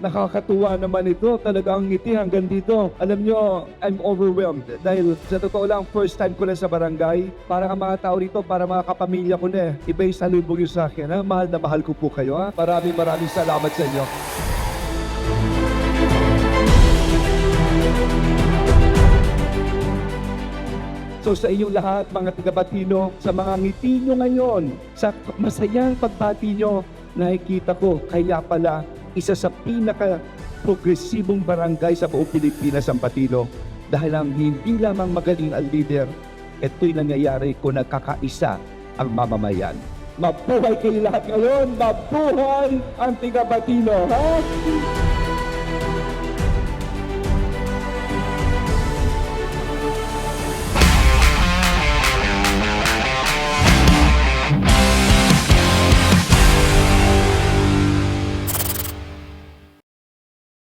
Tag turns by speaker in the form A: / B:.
A: nakakatuwa naman ito. Talagang ngiti hanggang dito. Alam nyo, I'm overwhelmed. Dahil sa totoo lang, first time ko na sa barangay. Para ang mga tao rito, para mga kapamilya ko na eh. Iba yung salubong yun sa akin. Ha? Mahal na mahal ko po kayo. Ha? Maraming maraming salamat sa inyo. So sa inyong lahat, mga taga-Batino, sa mga ngiti nyo ngayon, sa masayang pagbati nyo, nakikita ko, kaya pala, isa sa pinaka-progresibong barangay sa buong Pilipinas ang Batino. Dahil ang hindi lamang magaling ang leader, ito'y nangyayari kung nagkakaisa ang mamamayan. Mabuhay kayo lahat ngayon! Mabuhay ang taga-Batino! Ha?